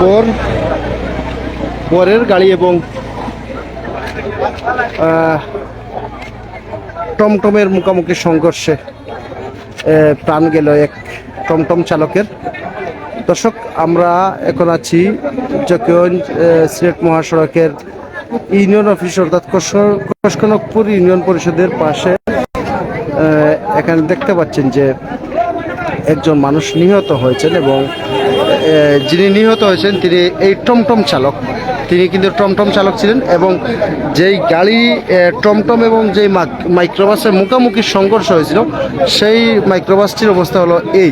বর বরের গাড়ি এবং টমটমের মুখোমুখি সংঘর্ষে প্রাণ গেল এক টমটম চালকের। দর্শক আমরা এখন আছি আহ, সিলেট মহাসড়কের ইউনিয়ন অফিস অর্থাৎ কস- কসকনকপুর ইউনিয়ন পরিষদের পাশে এখানে দেখতে পাচ্ছেন যে একজন মানুষ নিহত হয়েছেন এবং যিনি নিহত হয়েছেন, তিনি এই টমটম চালক। তিনি কিন্তু টমটম চালক ছিলেন এবং যেই গাড়ি টমটম এবং যেই মাইক্রোবাসের মুখোমুখি সংঘর্ষ হয়েছিল, সেই মাইক্রোবাসটির অবস্থা হলো এই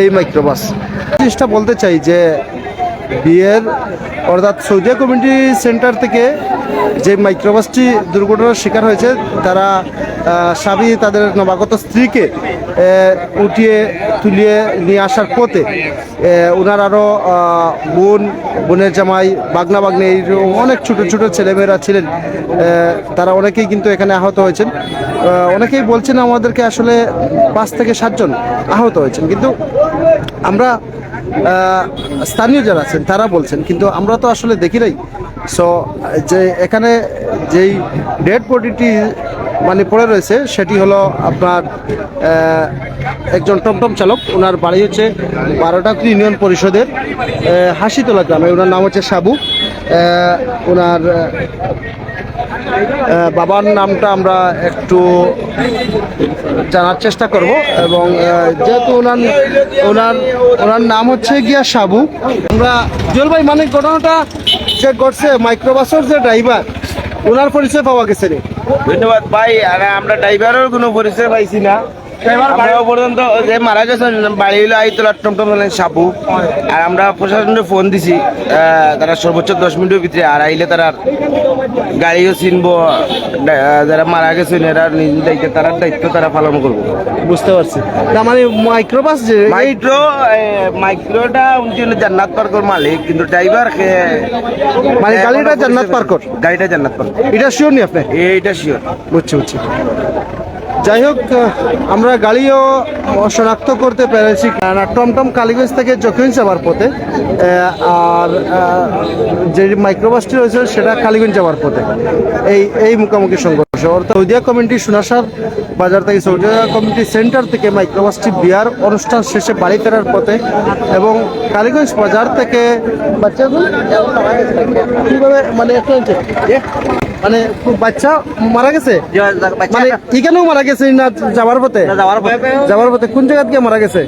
এই মাইক্রোবাস। জিনিসটা বলতে চাই যে, বিয়ের অর্থাৎ সৌদিয়া কমিউনিটি সেন্টার থেকে যে মাইক্রোবাসটি দুর্ঘটনার শিকার হয়েছে, তারা স্বামী, তাদের নবাগত স্ত্রীকে উঠিয়ে, তুলিয়ে নিয়ে আসার পথে ওনার আরও বোন, বোনের জামাই, বাগনা বাগনি এইরকম অনেক ছোট ছোট ছেলেমেয়েরা ছিলেন তারা অনেকেই কিন্তু এখানে আহত হয়েছেন। অনেকেই বলছেন আমাদেরকে আসলে পাঁচ থেকে সাতজন আহত হয়েছেন, কিন্তু আমরা স্থানীয় যারা আছেন, তারা বলছেন, কিন্তু আমরা তো আসলে দেখি নাই। সো যে এখানে যেই ডেড বডিটি মানে পড়ে রয়েছে, সেটি হলো আপনার একজন টমটম চালক। ওনার বাড়ি হচ্ছে বারোটা ইউনিয়ন পরিষদের হাসিতলা গ্রামে। ওনার নাম হচ্ছে সাবু। ওনার বাবার নামটা আমরা একটু জানার চেষ্টা করব এবং যেহেতু ওনার ওনার ওনার নাম হচ্ছে গিয়া সাবু। আমরা জুয়েল ভাই মানে ঘটনাটা যে ঘটছে, মাইক্রোবাসের যে ড্রাইভার, ওনার পরিচয় পাওয়া গেছে রে। ধন্যবাদ ভাই আর আমরা ড্রাইভারের কোনো পরিচয় পাইছি না। আমরা পর্যন্ত যে মারা গেছেন বাড়ি হলো আইতলা টমটম হলেন সাপু। আর আমরা প্রশাসনের ফোন দিছি তারা সর্বোচ্চ দশ মিনিটের ভিতরে আর আইলে তারা গাড়িও চিনবো যারা মারা গেছেন এরা নিজ দায়িত্ব তারা দায়িত্ব তারা পালন করব। বুঝতে পারছি। তার মানে মাইক্রোবাস যে? মাইক্রো মাইক্রোটা উনি হলো জান্নাত পার্কর মালিক কিন্তু ড্রাইভার মানে গাড়িটা জান্নাত পার্কর? গাড়িটা জান্নাত পার্ক এটা শিওর নি আপনি? এইটা শিওর বুঝছি বুঝছি। যাই হোক আমরা গাড়িও শনাক্ত করতে পেরেছি। কেননা টমটম কালীগঞ্জ থেকে জকিগঞ্জ যাওয়ার পথে আর যে মাইক্রোবাসটি রয়েছে সেটা কালীগঞ্জ যাওয়ার পথে। এই এই মুখোমুখি সংঘর্ষ। অর্থাৎ সৌদিয়া কমিউনিটি সোনাসার বাজার থেকে সৌদিয়া কমিউনিটি সেন্টার থেকে মাইক্রোবাসটি বিয়ার অনুষ্ঠান শেষে বাড়ি ফেরার পথে এবং কালীগঞ্জ বাজার থেকে বাচ্চাগুলো? মানে মানে বাচ্চা মারা গেছে? মানে এখানেও মারা গেছে না যাওয়ার পথে? যাওয়ার পথে। কোন জায়গা থেকে মারা গেছে?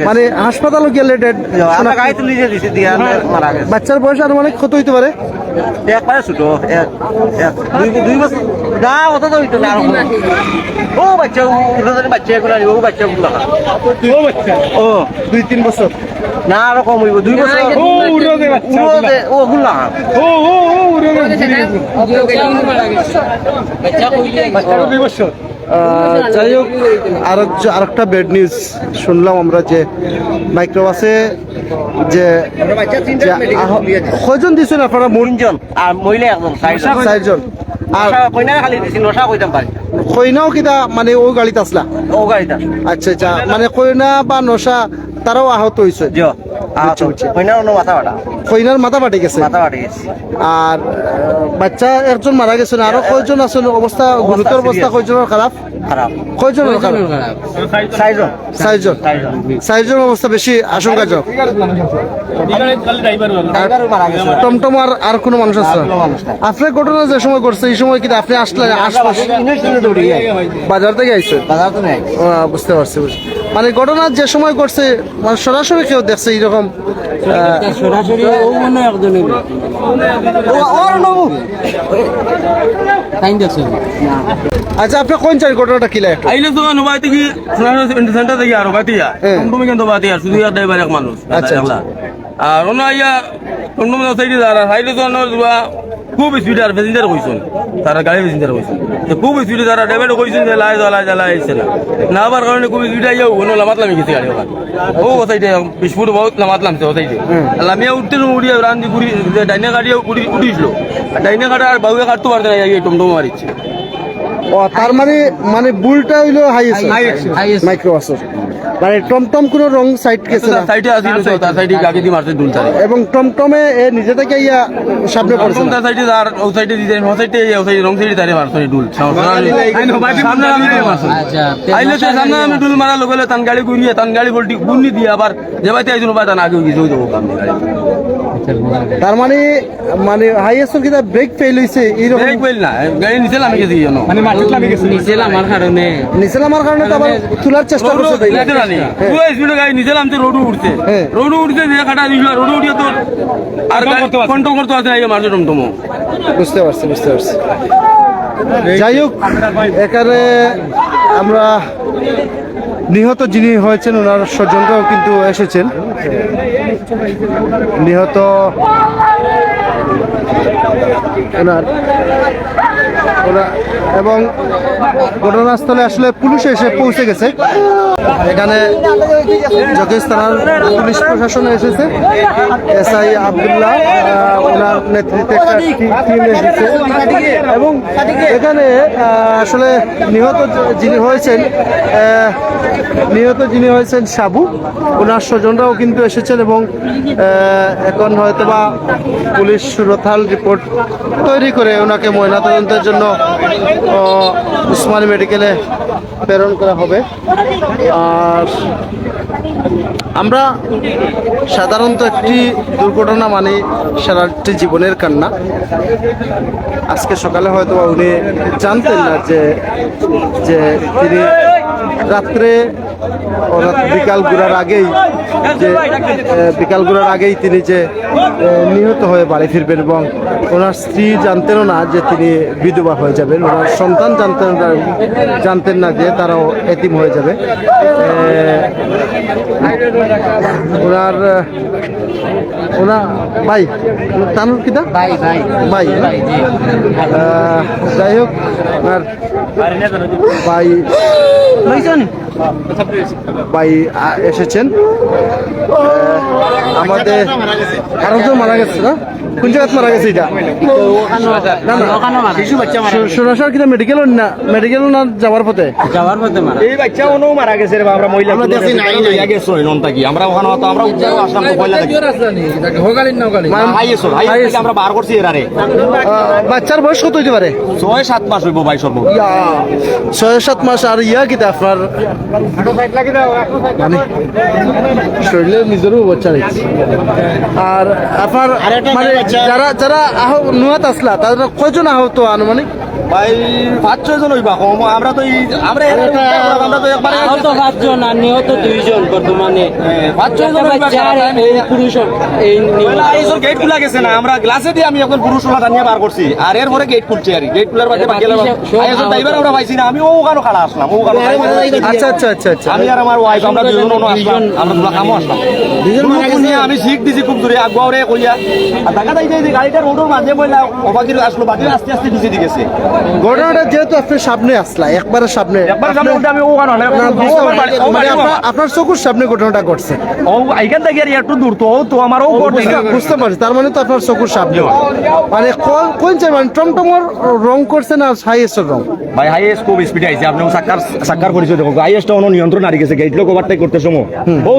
গেছে। মানে হাসপাতালও গেলে বাচ্চার বয়স আর অনেক ক্ষত হইতে পারে? একবারে ছোট এক এক দুই দুই বছর না অত তো হইতো না ও বাচ্চা উঠে বাচ্চা এখন আনিব ও বাচ্চা গুলো ও। দুই তিন বছর? না আরও কম হইব দুই বছর। ও উড়ে উড়ে ও গুলা আহ, যাই হোক আর আরেকটা বেড নিউজ শুনলাম আমরা যে মাইক্রোবাসে যে কয়জন দিয়েছেন আপনারা? মন তিনজন। আর মহিলা একজন চারজন আর খালি দিছি নশা কইতাম পারি কইনাও কিতা মানে ও গাড়িতে আসলা ও গাড়িটা আচ্ছা আচ্ছা। মানে কইনা বা নশা তারাও আহত হয়েছে মাথা ফাটা কইনার মাথা ফাটে গেছে। মাথা গেছে। আর বাচ্চা একজন মারা গেছে না আরও কয়জন আছে? অবস্থা গুরুতর অবস্থা কয়জনের খারাপ? খারাপ। কয়জনের খারাপ? চারজন চারজন চারজন চারজন অবস্থা বেশি আশঙ্কাজনক। ড্রাইভার মারা গেছে। টমটম আর আর কোনো মানুষ আছে? আপনার ঘটনা যে সময় করছে এই সময় কিন্তু আপনি আসলেন আশপাশ ইউনিভার্সিটি বাজার থেকে আইছেন বাজার তো বুঝতে পারছি। মানে ঘটনা যে সময় করছে মানে সরাসরি কেউ দেখছে এইরকম সরাসরি ও মনে হয় দেখছেন আচ্ছা আপনি কোন চাই ঘটনাটা কি লাগে আইলে তো নোবাই থেকে সেন্টার থেকে আর বাতিয়া তুমি কিন্তু কেন বাতিয়া শুধু আর ড্রাইভার এক মানুষ। আচ্ছা, একলা আর অন্য আইয়া টমটম সাইডে দাঁড়া সাইডে তো অন্য খুব স্পিড আর প্যাসেঞ্জার কইছেন। তারা গাড়ি প্যাসেঞ্জার কইছেন। তো খুব স্পিডে তারা ড্রাইভার কইছেন যে লাই জ্বালা জ্বালা আইছে না। না আবার কারণে খুব স্পিড আইয়া অন্য লামাতলামি গেছে গাড়ি ওখানে। ও ও সাইডে বিশ ফুট বহুত লামাত লামছে ও সাইডে লামিয়া উঠতে উড়িয়া রান্দি ঘুরি ডাইনে গাড়ি উড়ি উঠিছিল আর ডাইনে গাড়ি আর বাউয়ে কাটতে পারতে না এই টমটম মারিচ্ছে। ও তার মানে মানে বুলটা হইল হাইয়েস্ট Highest. মাইক্রোবাসের মানে টমটম কোনো রং সাইড কেছে না সাইডে আসিল তো তার সাইডে গাড়ি দি মারছে দুল তারে এবং টমটমে এ নিজে থেকে ইয়া সামনে পড়ছে। তার সাইডে আর ও সাইডে দিতে ও সাইডে ও সাইডে রং সাইডে তারে মারছে দুল। সামনে আমি দিয়ে মারছে। আচ্ছা আইলে তো সামনে আমি দুল মারা লগে লগে তান গাড়ি ঘুরিয়ে তান গাড়ি বলটি গুন্নি দিয়ে আবার যে ভাই তাই জন্য ভাই তান আগে গিয়ে দেবো কাম গাড়ি। তার মানে মানে হাইয়েস্ট কিটা ব্রেক ফেল হইছে এইরকম ব্রেক পেল না গাড়ি নিচে আমি গেছি জানো মানে মাটিত লাগি গেছে। নিচে আমার কারণে নিচে নামার কারণে তো আবার তোলার চেষ্টা করছে তাই না? নিচে নানি পুরো স্পিডে গাড়ি নিচে নামতে রোডু উঠছে। হ্যাঁ। রোডু উঠছে যে খাটা দিছিল রোডু উঠিয়ে তোর আর কন্ট্রোল করতে আছে না। এই মারছে টমটমো। বুঝতে পারছি বুঝতে পারছি। যাই হোক এখানে আমরা নিহত যিনি হয়েছেন ওনার স্বজনরাও কিন্তু এসেছেন। নিহত ওনার এবং ঘটনাস্থলে আসলে পুলিশ এসে পৌঁছে গেছে। এখানে যোগেশ থানার পুলিশ প্রশাসন এসেছে। এসআই আবদুল্লাহ ওনার নেতৃত্বে একটা টিম এসেছে। এবং এখানে আসলে নিহত যিনি হয়েছেন নিহত যিনি হয়েছেন সাবু, ওনার স্বজনরাও কিন্তু এসেছেন এবং এখন হয়তোবা পুলিশ সুরথাল রিপোর্ট তৈরি করে ওনাকে ময়নাতদন্তের জন্য আহ, উসমানী মেডিকেলে প্রেরণ করা হবে। আর আমরা সাধারণত একটি দুর্ঘটনা মানে সারাটি জীবনের কান্না। আজকে সকালে হয়তো উনি জানতেন না যে যে তিনি রাত্রে বিকাল ঘুরার আগেই যে বিকাল ঘুরার আগেই তিনি যে নিহত হয়ে বাড়ি ফিরবেন এবং ওনার স্ত্রী জানতেনও না যে তিনি বিধবা হয়ে যাবেন। ওনার সন্তান জানতেন না জানতেন না যে তারাও এতিম হয়ে যাবে। ওনার ওনার ভাই তানুর কিনা ভাই ভাই। ভাই যাই হোক ওনার ভাই ভাই এসেছেন। আমাদের আরেকজন মারা গেছে না? কোন জায়গায় মারা গেছে এটা? না না। শিশু বাচ্চা সরাসরি কিনা মেডিকেল না মেডিকেল না যাওয়ার পথে? যাওয়ার পথে মারা। এই বাচ্চা ওনো মারা গেছে রে আমরা মহিলা আমরা দেখি নাই নাই। গেছো নন থাকি আমরা ওখানে তো আমরা উদ্ধার আসলাম তো পয়লা থাকি হাই এসো হাই এসো আমরা বার করছি এরারে বাচ্চার বয়স কত হইতে পারে? ছয় সাত মাস হইব ভাই সর্ব। ইয়া, ছয় সাত মাস আর ইয়া কিতা আপনার? মানে শরীরে নিজেরও বাচ্চা রয়েছে। আর আপনার মানে যারা যারা আহ নুয়াত আসলা তারা কয়জন আহত আনুমানিক? ভাই পাঁচ ছয় জন হইবা কম। আমরা তো আমরা এরারে উদ্ধার করলাম, আমরা তো একবারে আহত পাঁচজন আর নিহত দুইজন বর্তমানে। পাঁচ ছয় জন হইবা পুরুষ এই। গেট খোলা গেছে না। আমরা গ্লাসে দিয়ে আমি এখন পুরুষ ওলা নিয়ে বার করছি। আর গেট খুলছে আর গেট খোলার বাদে বাকি আইসোর ড্রাইভার আমরা পাইছি না। আমি ও ওখানে খাড়া আসলাম ও আচ্ছা আচ্ছা আচ্ছা আচ্ছা। আমি আর আমার ওয়াইফ আমরা দুজন আসলাম। আমরা দুলা কামও আসলাম। আমি শিখ দিছি খুব দূরে আগুয়ারে কইয়া। আর দেখা যাই যে গাড়িটা রোডের মাঝে বইলা অবাকির আসলো বাদে আস্তে আস্তে নিচে দিকে গেছে ঘটনাটা যেহেতু আপনার সামনে আসলা একবারে সামনে। আপনার মানে আপনার- চকুর সামনে ঘটনাটা ঘটছে। ও এইখান থেকে একটু দূর তো তো আমার ও বুঝতে- বুঝতে পারছি তার মানে তো আপনার চোখের সামনে। মানে কোন- চাই মানে টমটমর রং করছে না হাইয়েস্টের রং? ভাই হাইয়েস্ট খুব স্পিডে আইছে। আপনি সাক্কার সাক্কার করেছে দেখো। হাইয়েস্ট অন্য নিয়ন্ত্রণ হারিয়ে গেছে। গেট লোক ওভারটেক করতে সময়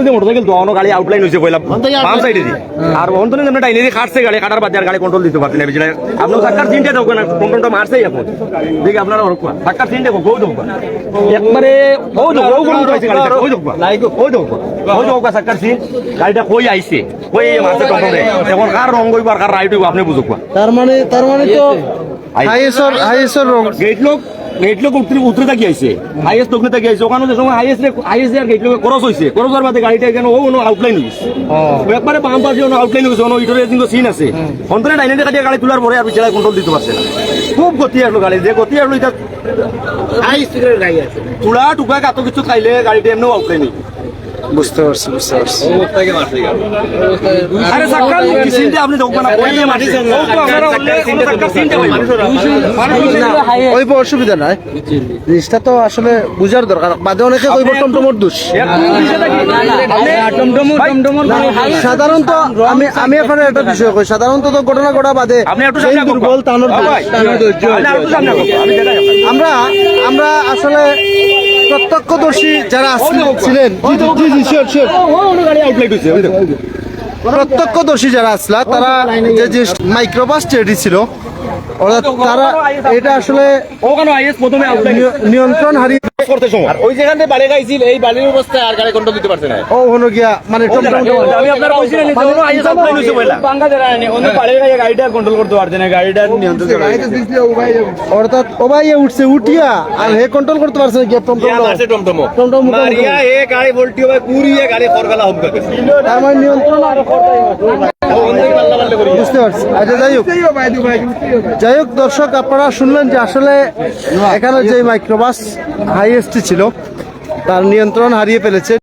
যে মোটরসাইকেল তো অন্য গাড়ি আউটলাইন হয়েছে কইলাম বাম সাইডে দি। আর অন্তনে আমরা ডাইনে দিয়ে কাটছে গাড়ি কাটার বাদে আর গাড়ি কন্ট্রোল দিতে পারছি না বিজয় আপনি সাক্কার চিনতে দেখো না কন্ট্রোলটা মারছেই এখন। দেখি আপনারা ওরকম। সাক্কার চিনতে দেখো গৌ দেখো একবারে ও দেখো ও দেখো লাইক ও দেখো ও দেখো সাক্কার চিন গাড়িটা কই আইছে? কই মারছে কন্ট্রোলে এখন কার রং হইব আর কার রাইট হইব আপনি বুঝুক তার মানে তার মানে তো হাইয়েস্টর হাইয়েস্টর রং। গেট লোক গেট লোক উত্তরে থাকি আইছে। হাইয়েস্ট লোক থাকি আইছে। ওখানে সময় হাইয়েস্ট হাইয়েস্ট আর গেট লোক হইছে। ক্রস হওয়ার বাদে গাড়িটা এখানে ও কোনো আউটলাইন হইছে একবারে বাম পাশে কোনো আউটলাইন হইছে কোনো ইটরে কিন্তু সিন আছে। অন্তরে ডাইনে কাটিয়ে গাড়ি তোলার পরে আর বিচারা কন্ট্রোল দিতে পারছে না। খুব গতি আসলো গাড়ি। যে গতি আসলো এটা চূড়া টুকা এত কিছু খাইলে গাড়িটা এমনিও আউটলাইন হইছে বুঝতে পারছি বুঝতে পারছি। আরে সিনটা আপনি দেখবেন না কই দিয়ে মারছে ও তো আমরা সাক্কার সিনটা ওই অসুবিধা নাই। জিনিসটা তো আসলে বুঝার দরকার। বাদে অনেকে কইব টমটমর দোষ। সাধারণত আমি আমি আপনার একটা বিষয় কই। সাধারণত তো ঘটনা ঘটা বাদে আপনি একটু সামনে দুর্বল তানোর। আমরা আমরা আসলে প্রত্যক্ষদর্শী যারা আসলে- ছিলেন। প্রত্যক্ষদর্শী যারা আসলা তারা যে যে মাইক্রোবাস যেটি ছিল তারা এটা আসলে ওখানে আইএস প্রথমে নিয়- নিয়ন্ত্রণ হারিয়ে আর ওই যেখানে বাড়ি গাইছিল এই বাড়ির অবস্থায় আর গাড়ি কন্ট্রোল দিতে পারছে না। ও হলো গিয়া মানে আমি আপনার কইছিলেন যে ওনো আইএস আউটলাইন হইছে বইলা পাঙ্গা দেরা নি অন্য পাড়ে গাড়ি গাড়িটা কন্ট্রোল করতে পারছে না গাড়িটা নিয়ন্ত্রণ করা অর্থাৎ ও ভাই উঠছে উঠিয়া আর হে কন্ট্রোল করতে পারছে না গিয়া টমটম টমটমো টমটম মারিয়া এ গাড়ি ভোল্টি হবে পুরিয়ে গাড়ি ফরগালা হোম করে তার মানে নিয়ন্ত্রণ আর বুঝতে পারছি। আচ্ছা যাই হোক। যাই হোক, দর্শক, আপনারা শুনলেন যে আসলে এখানে যে মাইক্রোবাস হাইয়েস্ট ছিল, তার নিয়ন্ত্রণ হারিয়ে ফেলেছে।